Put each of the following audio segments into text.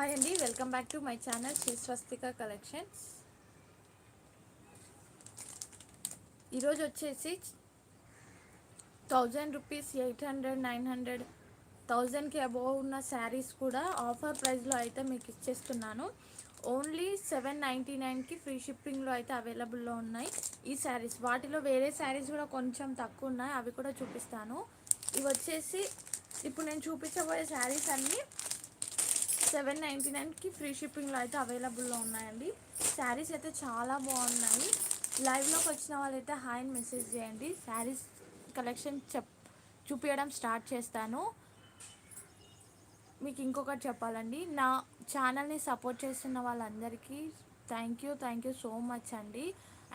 Hi అండి welcome back to my channel Sri Swastika collections ఈరోజు వచ్చేసి thousand rupees eight hundred nine hundred థౌజండ్కి above ఉన్న శారీస్ కూడా ఆఫర్ ప్రైస్లో అయితే మీకు ఇచ్చేస్తున్నాను. ఓన్లీ సెవెన్ నైంటీ నైన్కి ఫ్రీ షిప్పింగ్లో అయితే అవైలబుల్లో ఉన్నాయి ఈ శారీస్. వాటిలో వేరే శారీస్ కూడా కొంచెం తక్కువ ఉన్నాయి అవి కూడా చూపిస్తాను. ఇవి వచ్చేసి ఇప్పుడు నేను చూపించబోయే శారీస్ అన్నీ సెవెన్ నైంటీ నైన్కి ఫ్రీ షిప్పింగ్లో అయితే అవైలబుల్లో ఉన్నాయండి. శారీస్ అయితే చాలా బాగున్నాయి. లైవ్లోకి వచ్చిన వాళ్ళైతే హాయ్ అని మెసేజ్ చేయండి. శారీస్ కలెక్షన్ చెప్ చూపించడం స్టార్ట్ చేస్తాను. మీకు ఇంకొకటి చెప్పాలండి. నా ఛానల్ని సపోర్ట్ చేస్తున్న వాళ్ళందరికీ thank you thank you so much అండి.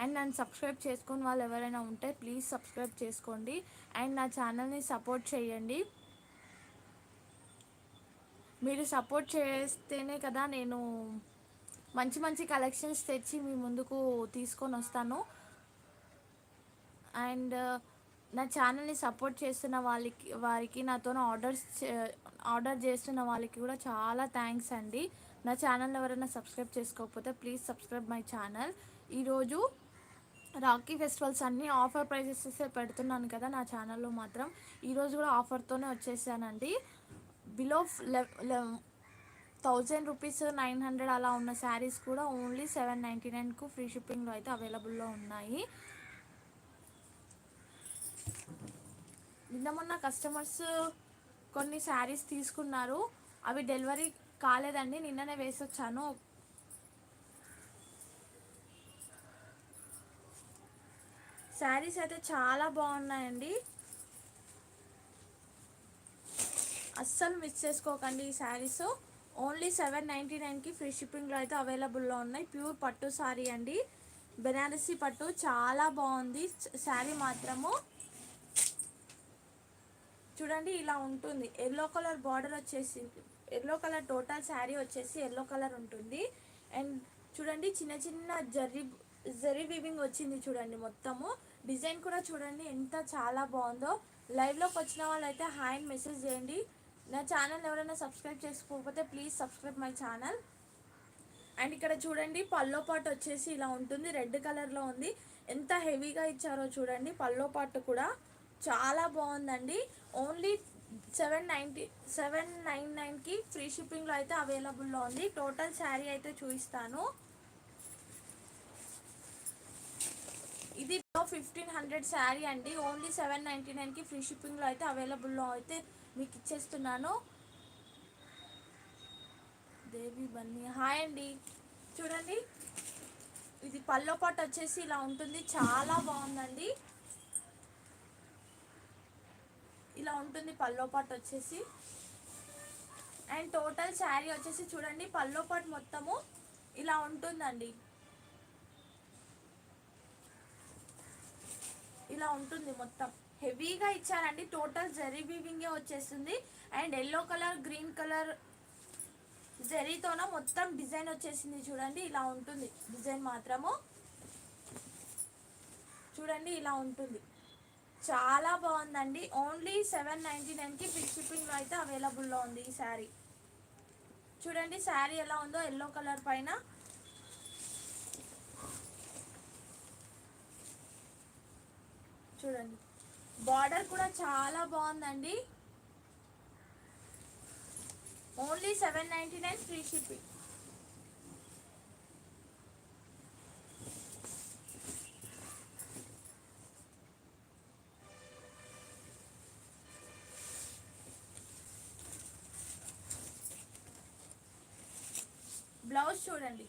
అండ్ నన్ను సబ్స్క్రైబ్ చేసుకుని వాళ్ళు ఎవరైనా ఉంటే ప్లీజ్ సబ్స్క్రైబ్ చేసుకోండి. అండ్ నా ఛానల్ని సపోర్ట్ చేయండి. మీరు సపోర్ట్ చేస్తేనే కదా నేను మంచి మంచి కలెక్షన్స్ తెచ్చి మీ ముందుకు తీసుకొని వస్తాను. అండ్ నా ఛానల్ని సపోర్ట్ చేస్తున్న వాళ్ళకి వారికి నాతో ఆర్డర్స్ ఆర్డర్ చేస్తున్న వాళ్ళకి కూడా చాలా థ్యాంక్స్ అండి. నా ఛానల్ ఎవరైనా సబ్స్క్రైబ్ చేసుకోకపోతే ప్లీజ్ సబ్స్క్రైబ్ మై ఛానల్. ఈరోజు రాఖీ ఫెస్టివల్స్ అన్నీ ఆఫర్ ప్రైజెస్ పెడుతున్నాను కదా నా ఛానల్లో మాత్రం. ఈరోజు కూడా ఆఫర్తోనే వచ్చేసానండి. Below thousand rupees nine hundred అలా ఉన్న శారీస్ కూడా ఓన్లీ సెవెన్ నైంటీ నైన్కు ఫ్రీ షిప్పింగ్లో అయితే అవైలబుల్లో ఉన్నాయి. నిన్న మొన్న కస్టమర్స్ కొన్ని శారీస్ తీసుకున్నారు. అవి డెలివరీ కాలేదండి నిన్ననే వేసొచ్చాను. శారీస్ అయితే చాలా బాగున్నాయండి. అస్సలు మిస్ చేసుకోకండి ఈ శారీస్. ఓన్లీ సెవెన్ నైంటీ నైన్కి ఫ్రీ షిప్పింగ్లో అయితే అవైలబుల్లో ఉన్నాయి. ప్యూర్ పట్టు శారీ అండి. బెనారసీ పట్టు చాలా బాగుంది. శారీ మాత్రము. చూడండి ఇలా ఉంటుంది. ఎల్లో కలర్ బార్డర్ వచ్చేసి ఎల్లో కలర్ టోటల్ శారీ వచ్చేసి ఎల్లో కలర్ ఉంటుంది. అండ్ చూడండి చిన్న చిన్న జర్రీ జరీ వీవింగ్ వచ్చింది చూడండి మొత్తము. డిజైన్ కూడా చూడండి ఎంత చాలా బాగుందో. లైవ్లోకి వచ్చిన వాళ్ళైతే హాయ్ మెసేజ్ చేయండి. నా ఛానల్ ఎవరైనా సబ్స్క్రైబ్ చేసుకోకపోతే please subscribe my channel and ఇక్కడ చూడండి పల్లో పాటు వచ్చేసి ఇలా ఉంటుంది రెడ్ కలర్లో ఉంది. ఎంత హెవీగా ఇచ్చారో చూడండి పల్లో పాటు కూడా చాలా బాగుందండి. Only seven ninety seven nine నైన్కి ఫ్రీ షిప్పింగ్లో అయితే అవైలబుల్లో ఉంది. టోటల్ శారీ అయితే చూపిస్తాను. ఇది ఫిఫ్టీన్ హండ్రెడ్ శారీ అండి. ఓన్లీ సెవెన్ నైంటీ నైన్కి ఫ్రీ షిప్పింగ్లో అయితే అవైలబుల్లో అయితే మీకు ఇచ్చేస్తున్నాను దేవి బన్నీ. హాయ్ అండి. చూడండి. ఇది పల్లో పాటు వచ్చేసి ఇలా ఉంటుంది. చాలా బాగుందండి. ఇలా ఉంటుంది పల్లో పాటు వచ్చేసి. అండ్ టోటల్ శారీ వచ్చేసి చూడండి. పల్లో పాటు మొత్తము ఇలా ఉంటుందండి. ఇలా ఉంటుంది మొత్తం. హెవీగా ఇచ్చారండి. టోటల్ జరీ వీవింగే వచ్చేస్తుంది. And yellow colour green colour జరీతోన మొత్తం డిజైన్ వచ్చేసింది చూడండి. ఇలా ఉంటుంది డిజైన్ మాత్రము. చూడండి ఇలా ఉంటుంది. చాలా బాగుందండి. ఓన్లీ సెవెన్ నైంటీ నైన్కి ఫ్రీ షిప్పింగ్లో అయితే అవైలబుల్లో ఉంది ఈ శారీ చూడండి శారీ ఎలా ఉందో ఎల్లో కలర్ పైన. చూడండి. బార్డర్ కూడా చాలా బాగుందండి. Only seven ninety nine free shipping blouse చూడండి.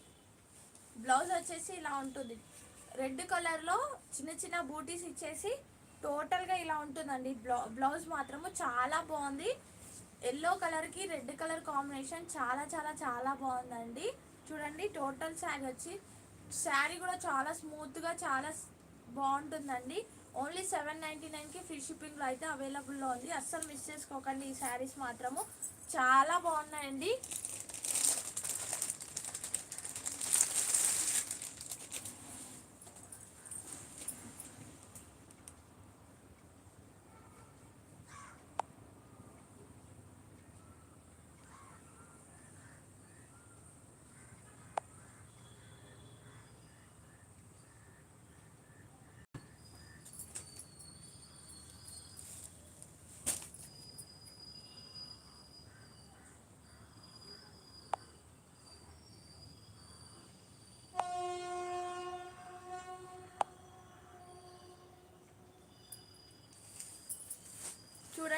బ్లౌజ్ వచ్చేసి ఇలా ఉంటుంది. రెడ్ కలర్లో చిన్న చిన్న బూటీస్ ఇచ్చేసి టోటల్గా ఇలా ఉంటుందండి. బ్లౌ బ్లౌజ్ మాత్రము చాలా బాగుంది. ఎల్లో కలర్కి రెడ్ కలర్ కాంబినేషన్ చాలా చాలా చాలా బాగుందండి. చూడండి టోటల్ శారీ వచ్చి శారీ కూడా చాలా స్మూత్గా చాలా బాగుంటుందండి. ఓన్లీ సెవెన్ నైంటీ నైన్కి ఫ్రీ షిప్పింగ్లో అయితే అవైలబుల్లో ఉంది. అస్సలు మిస్ చేసుకోకండి ఈ శారీస్ మాత్రము. చాలా బాగున్నాయండి.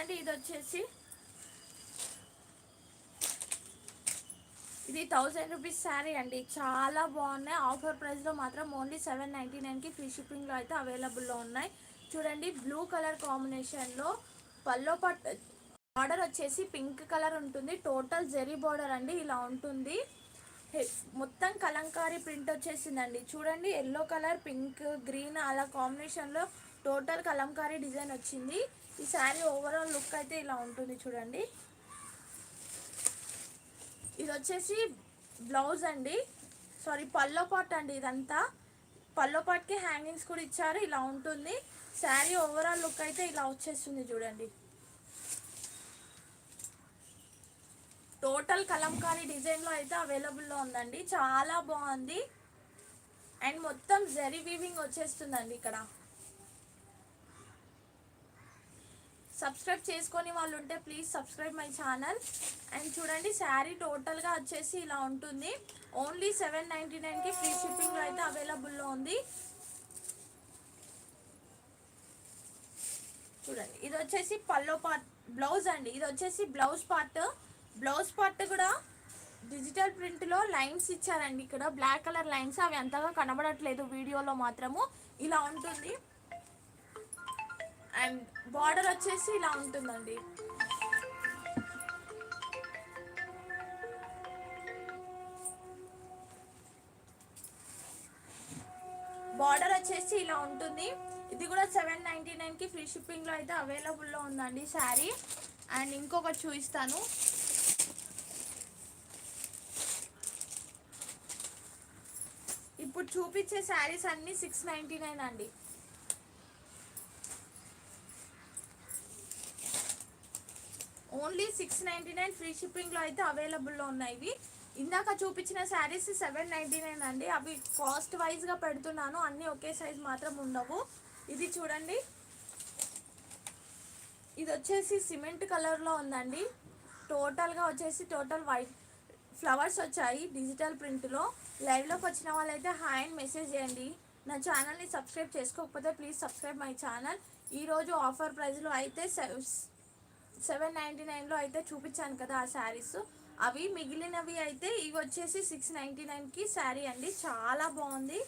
చూడండి ఇది వచ్చేసి ఇది థౌజండ్ రూపీస్ శారీ అండి. చాలా బాగున్నాయి. ఆఫర్ ప్రైస్లో మాత్రం ఓన్లీ సెవెన్ నైంటీ నైన్కి ఫ్రీ షిప్పింగ్లో అయితే అవైలబుల్లో ఉన్నాయి. చూడండి బ్లూ కలర్ కాంబినేషన్లో పల్లో పట్ బార్డర్ వచ్చేసి పింక్ కలర్ ఉంటుంది. టోటల్ జెరీ బార్డర్ అండి ఇలా ఉంటుంది. మొత్తం కలంకారీ ప్రింట్ వచ్చేసిందండి. చూడండి ఎల్లో కలర్ పింక్ గ్రీన్ అలా కాంబినేషన్లో టోటల్ కలంకారీ డిజైన్ వచ్చింది. ఈ శారీ ఓవరాల్ లుక్ అయితే ఇలా ఉంటుంది చూడండి. ఇది వచ్చేసి బ్లౌజ్ అండి. సారీ పల్లో పాట్ అండి ఇదంతా. పల్లో పాట్కి హ్యాంగింగ్స్ కూడా ఇచ్చారు. ఇలా ఉంటుంది. శారీ ఓవరాల్ లుక్ అయితే ఇలా వచ్చేస్తుంది చూడండి. టోటల్ కలంకారీ డిజైన్లో అయితే అవైలబుల్లో ఉందండి. చాలా బాగుంది. అండ్ మొత్తం జరీ వీవింగ్ వచ్చేస్తుందండి ఇక్కడ. సబ్స్క్రైబ్ చేసుకొని వాళ్ళు ఉంటే please subscribe my channel and చూడండి శారీ టోటల్గా వచ్చేసి ఇలా ఉంటుంది. ఓన్లీ సెవెన్ నైంటీ నైన్కి ఫ్రీ షిప్పింగ్లో అయితే అవైలబుల్లో ఉంది. చూడండి ఇది వచ్చేసి పల్లో పార్ట్ బ్లౌజ్ అండి. ఇది వచ్చేసి బ్లౌజ్ పార్ట్ బ్లౌజ్ పార్ట్ కూడా డిజిటల్ ప్రింట్లో లైన్స్ ఇచ్చారండి. ఇక్కడ బ్లాక్ కలర్ లైన్స్ అవి అంతగా కనబడట్లేదు వీడియోలో మాత్రము. ఇలా ఉంటుంది. అండ్ బార్డర్ వచ్చేసి ఇలా ఉంటుందండి. బార్డర్ వచ్చేసి ఇలా ఉంటుంది. ఇది కూడా సెవెన్ నైంటీ నైన్కి ఫ్రీ షిప్పింగ్లో అయితే అవైలబుల్లో ఉందండి శారీ. అండ్ ఇంకొకటి చూపిస్తాను. ఇప్పుడు చూపించే శారీస్ అన్నీ సిక్స్ నైంటీ నైన్ అండి only six ninety nine free షిప్పింగ్లో అయితే అవైలబుల్లో ఉన్నాయి ఇవి. ఇందాక చూపించిన శారీస్ సెవెన్ నైంటీ నైన్ అండి. అవి కాస్ట్ వైజ్గా పెడుతున్నాను. అన్నీ ఒకే సైజ్ మాత్రం ఉండవు. ఇది చూడండి. ఇది వచ్చేసి సిమెంట్ కలర్లో ఉందండి. టోటల్గా వచ్చేసి టోటల్ వైట్ ఫ్లవర్స్ వచ్చాయి డిజిటల్ ప్రింట్లో లైవ్లోకి వచ్చిన వాళ్ళైతే హాయ్ అండ్ మెసేజ్ చేయండి. నా ఛానల్ని సబ్స్క్రైబ్ చేసుకోకపోతే ప్లీజ్ సబ్స్క్రైబ్ మై ఛానల్ ఈరోజు ఆఫర్ ప్రైస్లో అయితే సెవెన్ నైంటీ నైన్లో అయితే చూపించాను కదా ఆ శారీస్. అవి మిగిలినవి అయితే ఇవి వచ్చేసి సిక్స్ నైంటీ నైన్కి శారీ అండి. చాలా బాగుంది.